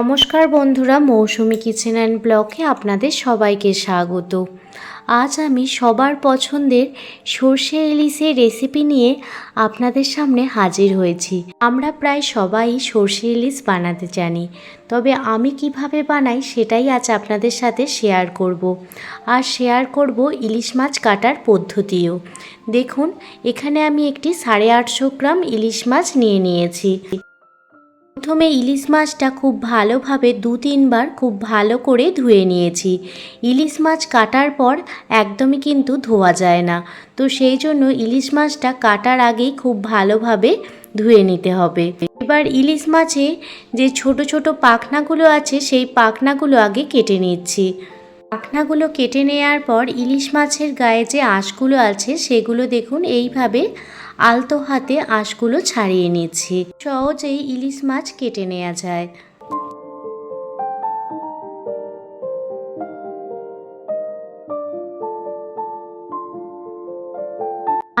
নমস্কার বন্ধুরা, মৌসুমি kitchen and ব্লকে আপনাদের সবাইকে স্বাগত। আজ আমি সবার পছন্দের সর্ষে ইলিশের রেসিপি নিয়ে আপনাদের সামনে হাজির হয়েছি। আমরা প্রায় সবাই সর্ষে ইলিশ বানাতে জানি, তবে আমি কীভাবে বানাই সেটাই আজ আপনাদের সাথে শেয়ার করব। আর শেয়ার করব ইলিশ মাছ কাটার পদ্ধতিও। দেখুন, এখানে আমি একটি সাড়ে আটশো গ্রাম ইলিশ মাছ নিয়ে নিয়েছি। প্রথমে ইলিশ মাছটা খুব ভালোভাবে দু তিনবার খুব ভালো করে ধুয়ে নিয়েছি। ইলিশ মাছ কাটার পর একদমই কিন্তু ধোয়া যায় না। তো সেই জন্য ইলিশ মাছটা কাটার আগেই খুব ভালোভাবে ধুয়ে নিতে হবে। এবার ইলিশ মাছে যে ছোট ছোট পাখনাগুলো আছে, সেই পাখনাগুলো আগে কেটে নিচ্ছি। পাখনাগুলো কেটে নেওয়ার পর ইলিশ মাছের গায়ে যে আঁশগুলো আছে সেগুলো দেখুন, এইভাবে আলতো হাতে আঁশগুলো ছাড়িয়ে নিচ্ছি। সহজেই ইলিশ মাছ কেটে নেওয়া যায়।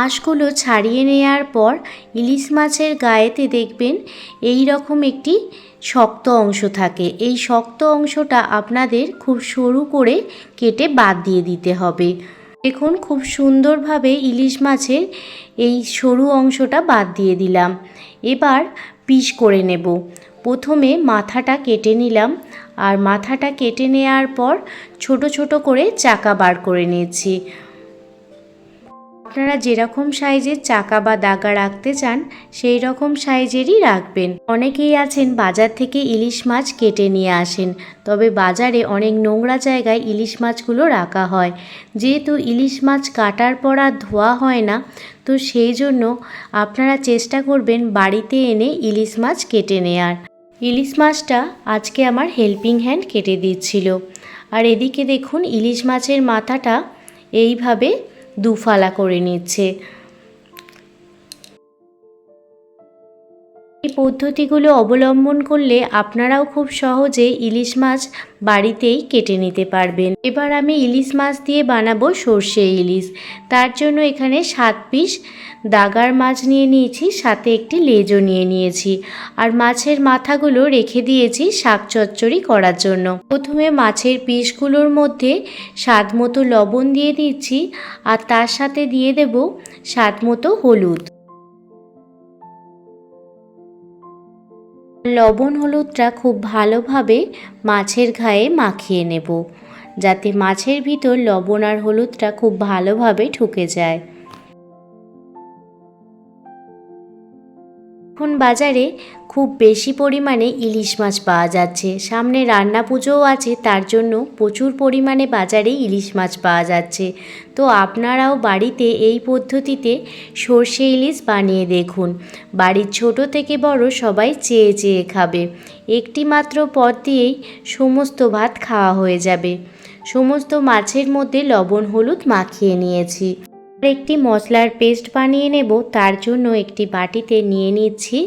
আঁশগুলো ছাড়িয়ে নেওয়ার পর ইলিশ মাছের গায়েতে দেখবেন এই রকম একটি শক্ত অংশ থাকে। এই শক্ত অংশটা আপনাদের খুব সরু করে কেটে বাদ দিয়ে দিতে হবে। দেখুন, খুব সুন্দরভাবে ইলিশ মাছের এই সরু অংশটা বাদ দিয়ে দিলাম। এবার পিস করে নেব। প্রথমে মাথাটা কেটে নিলাম আর মাথাটা কেটে নেওয়ার পর ছোট ছোট করে চাকা বার করে নিয়েছি। আপনারা যেরকম সাইজের চাকা বা দাগা রাখতে চান সেই রকম সাইজেরই রাখবেন। অনেকেই আছেন বাজার থেকে ইলিশ মাছ কেটে নিয়ে আসেন, তবে বাজারে অনেক নোংরা জায়গায় ইলিশ মাছগুলো রাখা হয়। যেহেতু ইলিশ মাছ কাটার পর আর ধোয়া হয় না, তো সেই জন্য আপনারা চেষ্টা করবেন বাড়িতে এনে ইলিশ মাছ কেটে নেয়ার। ইলিশ মাছটা আজকে আমার হেল্পিং হ্যান্ড কেটে দিচ্ছিল। আর এদিকে দেখুন, ইলিশ মাছের মাথাটা এইভাবে দুফালা করে নিচ্ছে। পদ্ধতিগুলো অবলম্বন করলে আপনারাও খুব সহজে ইলিশ মাছ বাড়িতেই কেটে নিতে পারবেন। এবার আমি ইলিশ মাছ দিয়ে বানাবো সর্ষে ইলিশ। তার জন্য এখানে সাত পিস দাগার মাছ নিয়ে নিয়েছি, সাথে একটি লেজও নিয়ে নিয়েছি। আর মাছের মাথাগুলো রেখে দিয়েছি শাক চচ্চড়ি করার জন্য। প্রথমে মাছের পিসগুলোর মধ্যে স্বাদ মতো লবণ দিয়ে দিচ্ছি, আর তার সাথে দিয়ে দেব স্বাদ মতো হলুদ। লবণ হলুদটা খুব ভালোভাবে মাছের ঘায়ে মাখিয়ে নেব, যাতে মাছের ভিতর লবণ আর হলুদটা খুব ভালোভাবে ঢুকে যায়। এখন বাজারে খুব বেশি পরিমাণে ইলিশ মাছ পাওয়া যাচ্ছে। সামনে রান্না পুজোও আছে, তার জন্য প্রচুর পরিমাণে বাজারে ইলিশ মাছ পাওয়া যাচ্ছে। তো আপনারাও বাড়িতে এই পদ্ধতিতে সর্ষে ইলিশ বানিয়ে দেখুন। বাড়ির ছোট থেকে বড় সবাই চেয়ে চেয়ে খাবে। একটি মাত্র পদ দিয়েই সমস্ত ভাত খাওয়া হয়ে যাবে। সমস্ত মাছের মধ্যে লবণ, হলুদ মাখিয়ে নিয়েছি। একটি মশলার পেস্ট বানিয়ে নেব। তার জন্য একটি বাটিতে নিয়ে নিচ্ছি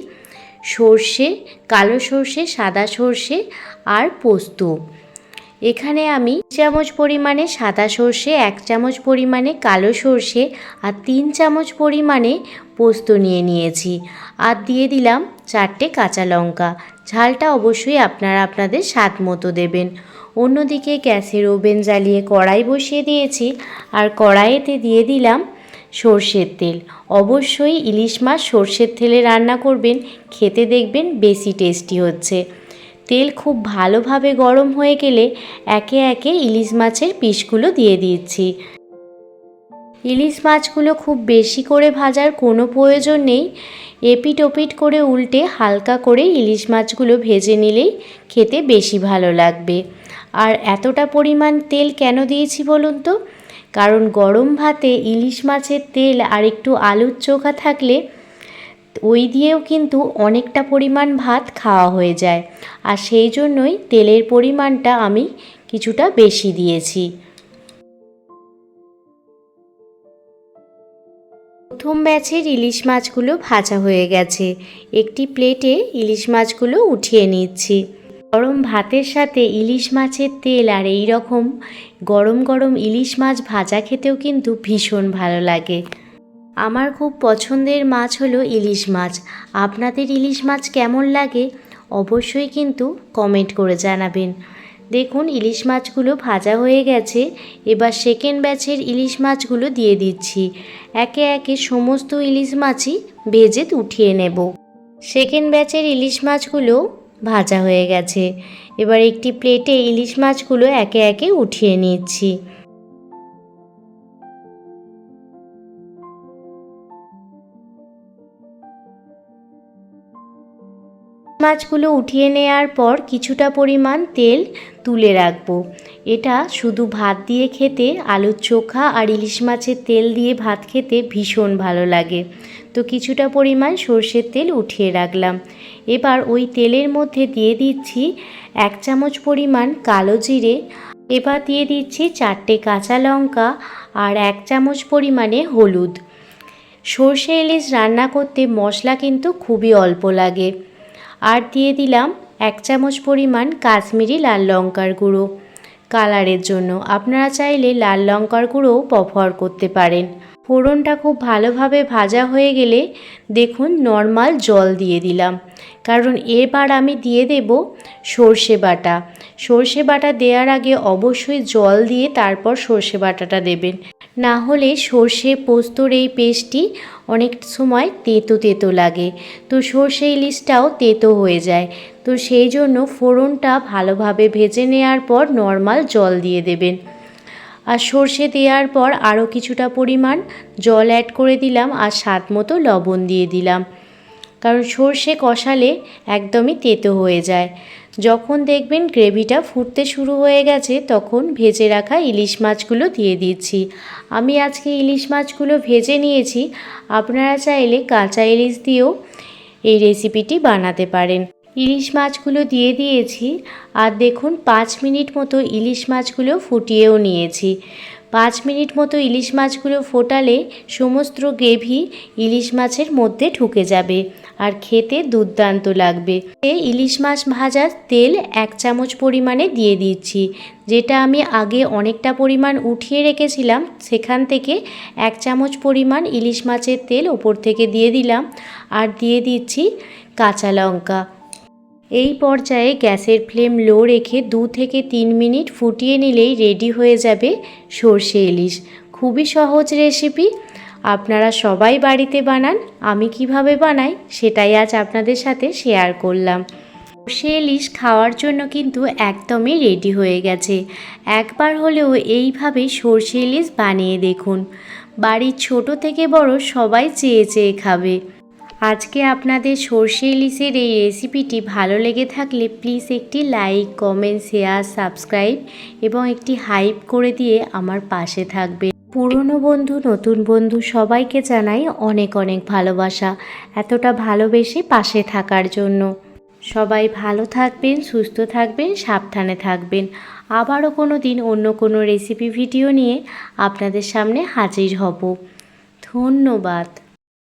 সর্ষে, কালো সর্ষে, সাদা সর্ষে আর পোস্ত। এখানে আমি চামচ পরিমাণে সাদা সর্ষে, এক চামচ পরিমাণে কালো সর্ষে আর তিন চামচ পরিমাণে পোস্ত নিয়ে নিয়েছি। আর দিয়ে দিলাম চারটে কাঁচা লঙ্কা। ঝালটা অবশ্যই আপনারা আপনাদের স্বাদ মতো দেবেন। অন্যদিকে গ্যাসের ওভেন জ্বালিয়ে কড়াই বসিয়ে দিয়েছি আর কড়াইতে দিয়ে দিলাম সর্ষের তেল। অবশ্যই ইলিশ মাছ সর্ষের তেলে রান্না করবেন, খেতে দেখবেন বেশি টেস্টি হচ্ছে। তেল খুব ভালোভাবে গরম হয়ে গেলে একে একে ইলিশ মাছের পিসগুলো দিয়ে দিচ্ছি। ইলিশ মাছগুলো খুব বেশি করে ভাজার কোনো প্রয়োজন নেই। এপিট ওপিট করে উল্টে হালকা করে ইলিশ মাছগুলো ভেজে নিলেই খেতে বেশি ভালো লাগবে। আর এতটা পরিমাণ তেল কেন দিয়েছি বলুন তো? কারণ গরম ভাতে ইলিশ মাছের তেল আর একটু আলুর চোখা থাকলে ওই দিয়েও কিন্তু অনেকটা পরিমাণ ভাত খাওয়া হয়ে যায়। আর সেই জন্যই তেলের পরিমাণটা আমি কিছুটা বেশি দিয়েছি। প্রথম ব্যাচের ইলিশ মাছগুলো ভাজা হয়ে গেছে। একটি প্লেটে ইলিশ মাছগুলো উঠিয়ে নিচ্ছি। গরম ভাতের সাথে ইলিশ মাছের তেল আর এই রকম গরম গরম ইলিশ মাছ ভাজা খেতেও কিন্তু ভীষণ ভালো লাগে। আমার খুব পছন্দের মাছ হলো ইলিশ মাছ। আপনাদের ইলিশ মাছ কেমন লাগে অবশ্যই কিন্তু কমেন্ট করে জানাবেন। দেখুন, ইলিশ মাছগুলো ভাজা হয়ে গেছে। এবার সেকেন্ড ব্যাচের ইলিশ মাছগুলো দিয়ে দিচ্ছি। একে একে সমস্ত ইলিশ মাছই ভেজে উঠিয়ে নেব। সেকেন্ড ব্যাচের ইলিশ মাছগুলো ভাজা হয়ে গেছে। এবার একটি প্লেটে ইলিশ মাছগুলো একে একে উঠিয়ে নিচ্ছি। মাছগুলো উঠিয়ে নেওয়ার পর কিছুটা পরিমাণ তেল তুলে রাখব। এটা শুধু ভাত দিয়ে খেতে, আলুর চোখা আর ইলিশ মাছের তেল দিয়ে ভাত খেতে ভীষণ ভালো লাগে। তো কিছুটা পরিমাণ সর্ষের তেল উঠিয়ে রাখলাম। এবার ওই তেলের মধ্যে দিয়ে দিচ্ছি এক চামচ পরিমাণ কালো জিরে, এবার দিয়ে দিচ্ছি চারটে কাঁচা লঙ্কা আর এক চামচ পরিমাণে হলুদ। সর্ষে ইলিশ রান্না করতে মশলা কিন্তু খুবই অল্প লাগে। আর দিয়ে দিলাম এক চামচ পরিমাণ কাশ্মীরি লাল লঙ্কার গুঁড়ো কালারের জন্য। আপনারা চাইলে লাল লঙ্কার গুঁড়োও ব্যবহার করতে পারেন। ফোড়নটা খুব ভালোভাবে ভাজা হয়ে গেলে দেখুন নর্মাল জল দিয়ে দিলাম। কারণ এবার আমি দিয়ে দেব সর্ষে বাটা। সর্ষে বাটা দেওয়ার আগে অবশ্যই জল দিয়ে তারপর সর্ষে বাটাটা দেবেন। না হলে সর্ষে পোস্তর এই পেস্টটি অনেক সময় তেতো তেতো লাগে। তো সর্ষে ইলিশটাও তেতো হয়ে যায়। তো সেই জন্য ফোড়নটা ভালোভাবে ভেজে নেওয়ার পর নর্মাল জল দিয়ে দেবেন। আর সর্ষে দেওয়ার পর আরও কিছুটা পরিমাণ জল অ্যাড করে দিলাম আর স্বাদ মতো লবণ দিয়ে দিলাম। কারণ সর্ষে কষালে একদমই তেতো হয়ে যায়। যখন দেখবেন গ্রেভিটা ফুটতে শুরু হয়ে গেছে, তখন ভেজে রাখা ইলিশ মাছগুলো দিয়ে দিচ্ছি। আমি আজকে ইলিশ মাছগুলো ভেজে নিয়েছি। আপনারা চাইলে কাঁচা ইলিশ দিয়েও এই রেসিপিটি বানাতে পারেন। ইলিশ মাছগুলো দিয়ে দিয়েছি আর দেখুন পাঁচ মিনিট মতো ইলিশ মাছগুলো ফুটিয়েও নিয়েছি। পাঁচ মিনিট মতো ইলিশ মাছগুলো ফোটালে সমস্ত গ্রেভি ইলিশ মাছের মধ্যে ঢুকে যাবে আর খেতে দুর্দান্ত লাগবে। ইলিশ মাছ ভাজার তেল এক চামচ পরিমাণে দিয়ে দিচ্ছি, যেটা আমি আগে অনেকটা পরিমাণ উঠিয়ে রেখেছিলাম, সেখান থেকে এক চামচ পরিমাণ ইলিশ মাছের তেল ওপর থেকে দিয়ে দিলাম আর দিয়ে দিচ্ছি কাঁচা লঙ্কা। এই পর্যায়ে গ্যাসের ফ্লেম লো রেখে দু থেকে তিন মিনিট ফুটিয়ে নিলেই রেডি হয়ে যাবে সর্ষে ইলিশ। খুবই সহজ রেসিপি। আপনারা সবাই বাড়িতে বানান, আমি কীভাবে বানাই সেটাই আজ আপনাদের সাথে শেয়ার করলাম। সর্ষে ইলিশ খাওয়ার জন্য কিন্তু একদমই রেডি হয়ে গেছে। একবার হলেও এইভাবে সর্ষে ইলিশ বানিয়ে দেখুন। বাড়ির ছোট থেকে বড় সবাই চেয়ে চেয়ে খাবে। আজকে আপনাদের সর্ষে ইলিশের এই রেসিপিটি ভালো লেগে থাকলে প্লিজ একটি লাইক, কমেন্ট, শেয়ার, সাবস্ক্রাইব এবং একটি হাইপ করে দিয়ে আমার পাশে থাকবে পুরনো বন্ধু, নতুন বন্ধু সবাইকে জানাই অনেক অনেক ভালোবাসা, এতটা ভালোবেসে পাশে থাকার জন্য। সবাই ভালো থাকবেন, সুস্থ থাকবেন, সাবধানে থাকবেন। আবারও কোনো দিন অন্য কোনো রেসিপি ভিডিও নিয়ে আপনাদের সামনে হাজির হব। ধন্যবাদ।